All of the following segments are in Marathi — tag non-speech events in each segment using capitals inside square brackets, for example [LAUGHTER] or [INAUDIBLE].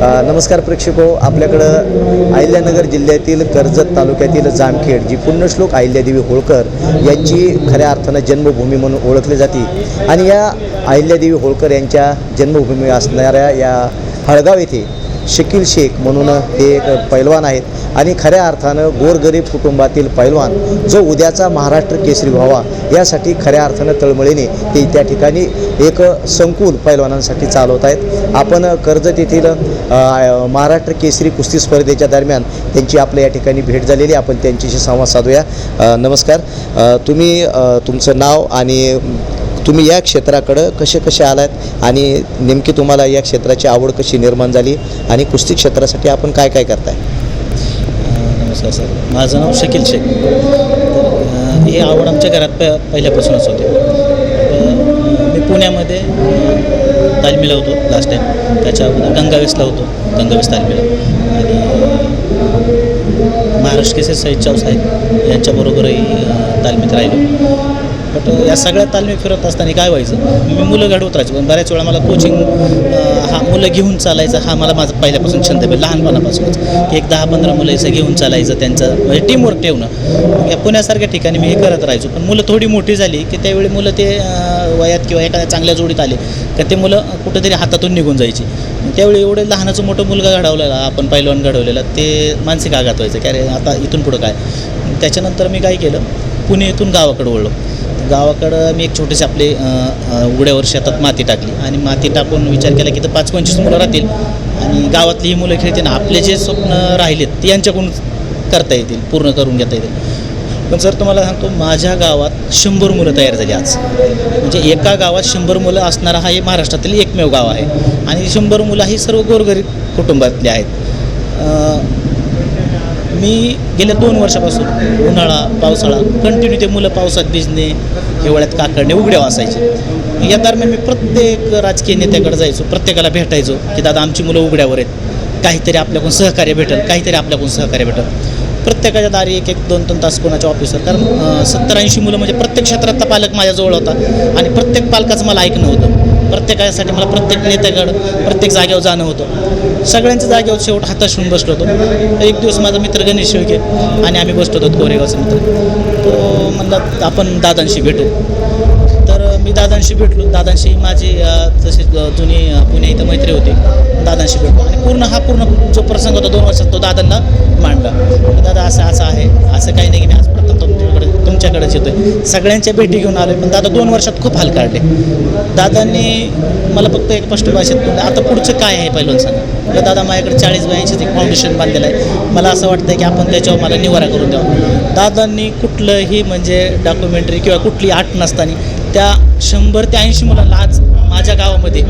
नमस्कार प्रेक्षको आपल्याकडं अहिल्यानगर जिल्ह्यातील कर्जत तालुक्यातील जामखेड जी पुण्यश्लोक अहिल्यादेवी होळकर यांची खऱ्या अर्थानं जन्मभूमी म्हणून ओळखली जाते. आणि या अहिल्यादेवी होळकर यांच्या जन्मभूमी असणाऱ्या या हळगाव येथे शकील शेख म्हणून हे एक पैलवान आहेत. आणि खऱ्या अर्थानं गोरगरीब कुटुंबातील पैलवान जो उद्याचा महाराष्ट्र केसरी व्हावा यासाठी खऱ्या अर्थानं तळमळीने ते त्या ठिकाणी एक संकुल पैलवानांसाठी चालवत आहेत. आपण कर्जत येथील महाराष्ट्र केसरी कुस्ती स्पर्धेच्या दरम्यान त्यांची आपल्या या ठिकाणी भेट झालेली आपण त्यांच्याशी संवाद साधूया. नमस्कार. तुम्ही तुमचं नाव आणि तुम्ही या क्षेत्राकडं कसे कसे आलात आणि नेमकी तुम्हाला या क्षेत्राची आवड कशी निर्माण झाली आणि कुस्ती क्षेत्रासाठी आपण काय काय करताय? नमस्कार सर. माझं नाव शकील शेख. तर ही आवड आमच्या घरात प पहिल्यापासूनच होती. मी पुण्यामध्ये तालमीला होतो लास्ट टाईम त्याच्या अगोदर गंगावेसला होतो गंगावेस तालमीला. आणि महाराष्ट्र केसरी सईद चाव साहेब यांच्याबरोबरही तालमीत राहिलो. बट या सगळ्या तालमी फिरत असताना काय व्हायचं? मी मुलं घडवत राहायचं पण बऱ्याच वेळा मला कोचिंग हा मुलं घेऊन चालायचं हा मला माझा पहिल्यापासून छंद आहे. लहानपणापासूनच. एक दहा पंधरा मुलं असं घेऊन चालायचं त्यांचं म्हणजे टीमवर्क ठेवणं. या पुण्यासारख्या ठिकाणी मी हे करत राहायचो पण मुलं थोडी मोठी झाली की त्यावेळी मुलं ते वयात किंवा एखाद्या चांगल्या जोडीत आले तर ते मुलं कुठेतरी हातातून निघून जायची. त्यावेळी एवढे लहानाचं मोठं मुलगा घडवलेला आपण पहिलवान घडवलेला ते मानसिक आघात व्हायचं की अरे आता इथून पुढं काय? त्याच्यानंतर मी काय केलं? पुणे इथून गावाकडे वळलो. गावाकडं मी एक छोटेसे आपले उघड्यावर शेतात माती टाकली. आणि माती टाकून विचार केला की तर पाच पंचवीस मुलं राहतील. आणि गावातली ही मुलं खेळतील ना आपले जे स्वप्न राहिलेत ते यांच्याकडून करता येतील पूर्ण करून घेता येतील. पण सर तुम्हाला सांगतो माझ्या गावात शंभर मुलं तयार झाली आज. म्हणजे एका गावात शंभर मुलं असणारा हा हे महाराष्ट्रातील एकमेव गाव आहे. आणि शंभर मुलं ही सर्व गोरगरीब कुटुंबातली आहेत. मी गेल्या दोन वर्षापासून उन्हाळा पावसाळा कंटिन्यू ते मुलं पावसात भिजणे हिवाळ्यात काकडणे उघड्या वाचायचे या दरम्यान मी प्रत्येक राजकीय नेत्याकडे जायचो प्रत्येकाला भेटायचो की दादा आमची मुलं उघड्यावर आहेत. काहीतरी आपल्याकडून सहकार्य भेटेल काहीतरी आपल्याकडून सहकार्य भेटेल. प्रत्येकाच्या दारी एक एक दोन दोन तास कोणाच्या ऑफिसर कारण सत्तर ऐंशी मुलं म्हणजे प्रत्येक क्षेत्रातला पालक माझ्याजवळ होता आणि प्रत्येक पालकाचं मला ऐकणं होतं. प्रत्येकासाठी मला प्रत्येक नेत्याकडं प्रत्येक जागेवर जाणं होतं. सगळ्यांच्या जागेवर शेवट हाताश होऊन बसलो होतो. एक दिवस माझा मित्र गणेश शेळके आणि आम्ही बसलो होतो कोरेगावचा मित्र. तो म्हणला आपण दादांशी भेटू. तर मी दादांशी भेटलो. दादांशी माझी अ, जुनी पुणे इथं मैत्री होती दादांशी भेटलो. आणि पूर्ण हा पूर्ण जो प्रसंग होता दोन वर्षात तो दादांना मांडला. दादा असं असं आहे. असं काही नाही की मी आज प्रथम तुमच्याकडे तुमच्याकडेच येतोय. सगळ्यांच्या भेटी घेऊन आलोय पण दादा दोन वर्षात खूप हाल काढले. दादांनी मला फक्त एक स्पष्ट भाषेत आता पुढचं काय आहे पहिलं सांगा. म्हटलं दादा माझ्याकडे चाळीस वयाचीच एक फाउंडेशन बांधलेलं आहे. मला असं वाटतं की आपण त्याच्यावर मला निवारा करून द्यावा. दादांनी कुठलंही म्हणजे डॉक्युमेंटरी किंवा कुठली आठ नसताना त्या शंभर ते ऐंशी मुलांना आज माझ्या गावामध्ये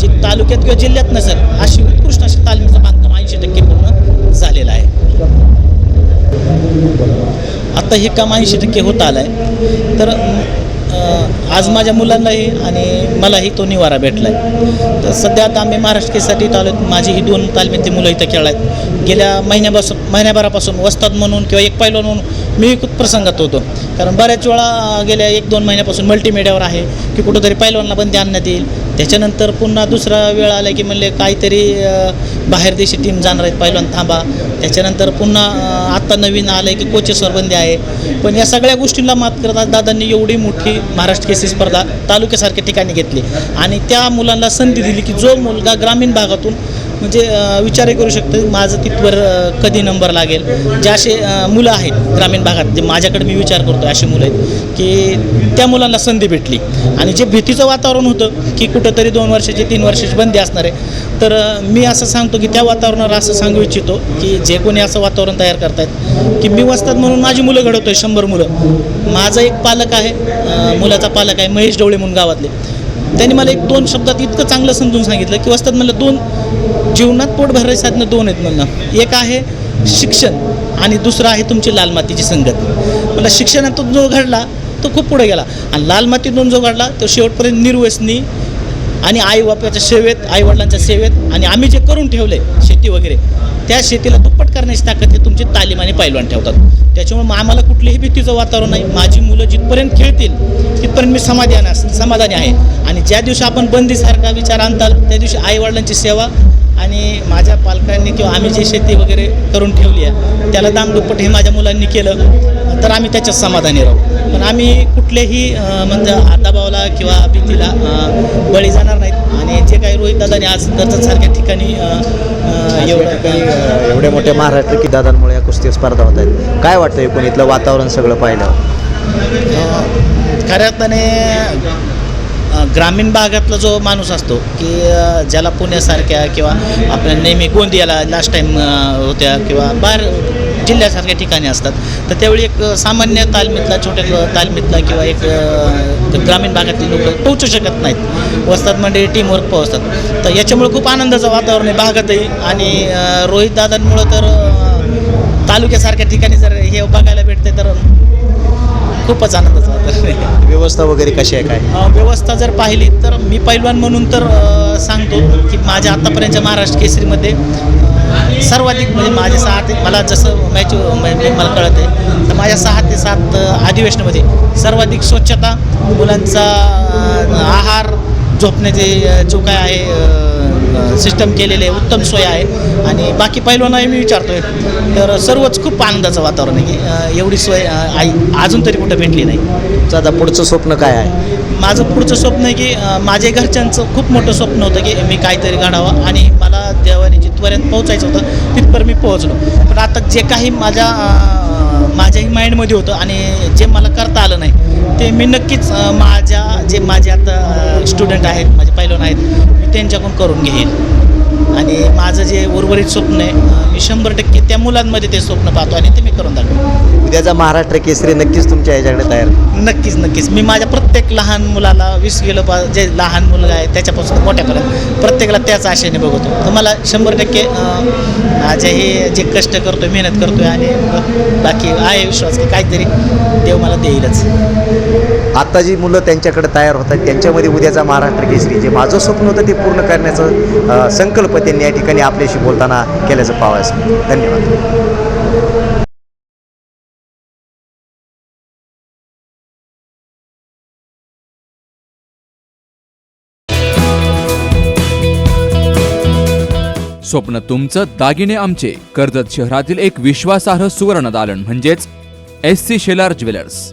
जे तालुक्यात किंवा जिल्ह्यात नसेल अशी उत्कृष्ट अशी तालमीचं बांधकाम ऐंशी टक्के पूर्ण झालेलं आहे. आत्ता हे काम ऐंशी टक्के होत आलं आहे तर आज माझ्या मुलांनाही आणि मलाही तो निवारा भेटला आहे तर सध्या आता आम्ही महाराष्ट्र केसाठी इथं आलो माझी ही दोन तालमीतली मुलं इथं खेळ आहेत गेल्या महिन्यापासून महिन्याभरापासून वस्ताद म्हणून किंवा एक पैलवान म्हणून मी खूप प्रसंगात होतो. कारण बऱ्याच वेळा गेल्या एक दोन महिन्यापासून मल्टीमीडियावर आहे की कुठंतरी पैलवानला बंदी आणण्यात येईल. त्याच्यानंतर पुन्हा दुसरा वेळ आला की म्हणले काहीतरी बाहेर देशी टीम जाणार आहेत पैलवान थांबा. त्याच्यानंतर पुन्हा आत्ता नवीन आलं आहे की कोचेसवर बंदी आहे. पण या सगळ्या गोष्टींना मात करता दादांनी एवढी मोठी महाराष्ट्र केसी स्पर्धा तालुक्यासारख्या ठिकाणी घेतली. आणि त्या मुलांना संधी दिली की जो मुलगा ग्रामीण भागातून म्हणजे विचारही करू शकतो माझं तिथवर कधी नंबर लागेल. जे असे मुलं आहेत ग्रामीण भागात जे माझ्याकडे मी विचार करतो असे मुलं आहेत की त्या मुलांना संधी भेटली. आणि जे भीतीचं वातावरण होतं की कुठंतरी दोन वर्षाची तीन वर्षाची बंदी असणार आहे तर मी असं सांगतो की त्या वातावरणावर असं सांगू इच्छितो की जे कोणी असं वातावरण तयार करतायत की मी वस्तात म्हणून माझी मुलं घडवतो आहे शंभर मुलं. माझा एक पालक आहे मुलाचा पालक आहे महेश डवळे म्हणून गावातले. त्यांनी मला एक दोन शब्दात इतकं चांगलं समजून सांगितलं की वस्तात म्हणलं दोन जीवनात पोट भरायचे साधनं दोन आहेत म्हणणं एक आहे शिक्षण आणि दुसरं आहे तुमची लाल मातीची संगत. मला शिक्षणातून जो घडला तो खूप पुढे गेला. आणि लाल मातीतून जो घडला तो शेवटपर्यंत निर्व्यसनी आणि आई बापाच्या सेवेत आईवडिलांच्या सेवेत आणि आम्ही जे करून ठेवले शेती वगैरे त्या शेतीला दुप्पट करण्याची ताकद हे तुमची तालीम आणि पैलवान ठेवतात. त्याच्यामुळे मग आम्हाला कुठलीही भीतीचं वातावरण नाही. माझी मुलं जिथपर्यंत खेळतील तिथपर्यंत मी समाधान समाधानी आहे. आणि ज्या दिवशी आपण बंदीसारखा विचार आणताल त्या दिवशी आईवडिलांची सेवा आणि माझ्या पालकांनी किंवा आम्ही जी शेती वगैरे करून ठेवली आहे त्याला दाम दुप्पट हे माझ्या मुलांनी केलं तर आम्ही त्याच्यात समाधानी राहू. पण आम्ही कुठलेही म्हणजे दबावाला किंवा भीतीला बळी जाणार नाहीत. आणि जे काही रोहित दादाने आज कर्जतसारख्या ठिकाणी अं, अं, एवढं काही अ, एवढ्या मोठ्या महाराष्ट्र की दादांमुळे या कुस्ती स्पर्धा होत आहेत. काय वाटतं एकूण इथलं वातावरण सगळं पाहिलं खऱ्या अर्थाने ग्रामीण भागातला जो माणूस असतो की ज्याला पुण्यासारख्या किंवा आपल्या नेहमी गोंदियाला लास्ट टाईम होत्या किंवा बाहेर जिल्ह्यासारख्या ठिकाणी असतात तर त्यावेळी एक सामान्य तालमीतला छोट्या तालमीतला किंवा एक ग्रामीण भागातली लोक पोहोचू शकत नाहीत. वसतात म्हणजे टीमवर्क पोहोचतात. तर याच्यामुळे खूप आनंदाचं वातावरण आहे भागातही आणि रोहित दादांमुळं तर तालुक्यासारख्या ठिकाणी जर हे बघायला भेटते तर खूपच आनंदाचं आहे [LAUGHS] व्यवस्था वगैरे कशी आहे काय? व्यवस्था जर पाहिली तर मी पैलवान म्हणून तर सांगतो की माझ्या आत्तापर्यंतच्या महाराष्ट्र केसरीमध्ये सर्वाधिक म्हणजे माझे सहा ते मला जसं मॅच म्हणजे मला कळत आहे तर माझ्या सहा ते सात अधिवेशनामध्ये सर्वाधिक स्वच्छता मुलांचा आहार झोपण्याचे जो काय आहे सिस्टम केलेले आहे उत्तम सोय आहे. आणि बाकी पैलवानाही मी विचारतोय. तर सर्वच खूप आनंदाचं वातावरण आहे. एवढी सोय आई अजून तरी कुठं भेटली नाही. आता पुढचं स्वप्न काय आहे? माझं पुढचं स्वप्न आहे की माझ्या घरच्यांचं खूप मोठं स्वप्न होतं की मी काहीतरी घडावं आणि मला देवाने जिथपर्यंत पोहोचायचं होतं तिथपर्यंत मी पोहोचलो. पण आता जे काही माझ्या माझ्याही माइंडमध्ये होतं आणि जे मला करता आलं नाही ते मी नक्कीच माझ्या जे माझे आता स्टुडंट आहेत माझे पैलवान आहेत मी त्यांच्याकडून करून घेईन. आणि माझं जे उर्वरित स्वप्न आहे मी शंभर टक्के त्या मुलांमध्ये ते स्वप्न पाहतो आणि ते मी करून दाखवतो. उद्याचा महाराष्ट्र केसरी नक्कीच तुमच्या याच्याकडे तयार नक्कीच नक्कीच. मी माझ्या प्रत्येक लहान मुलाला वीस किलो पा जे लहान मुलं आहे त्याच्यापासून मोठ्यापर्यंत प्रत्येकाला त्याच आशेने बघतो. तर मला शंभर टक्के माझे हे जे कष्ट करतोय मेहनत करतोय आणि बाकी आहे विश्वास की काहीतरी देव मला देईलच. आता जी मुलं त्यांच्याकडे तयार होतात त्यांच्यामध्ये उद्याचा महाराष्ट्र केसरी. जे माझं स्वप्न होतं ते पूर्ण करण्याचं संकल्प त्यांनी या ठिकाणी आपल्याशी बोलताना केल्याचं पाहावयास धन्यवाद. स्वप्न तुमचं दागिने आमचे. कर्जत शहरातील एक विश्वासार्ह सुवर्ण दालन म्हणजेच एस सी शेलार ज्वेलर्स.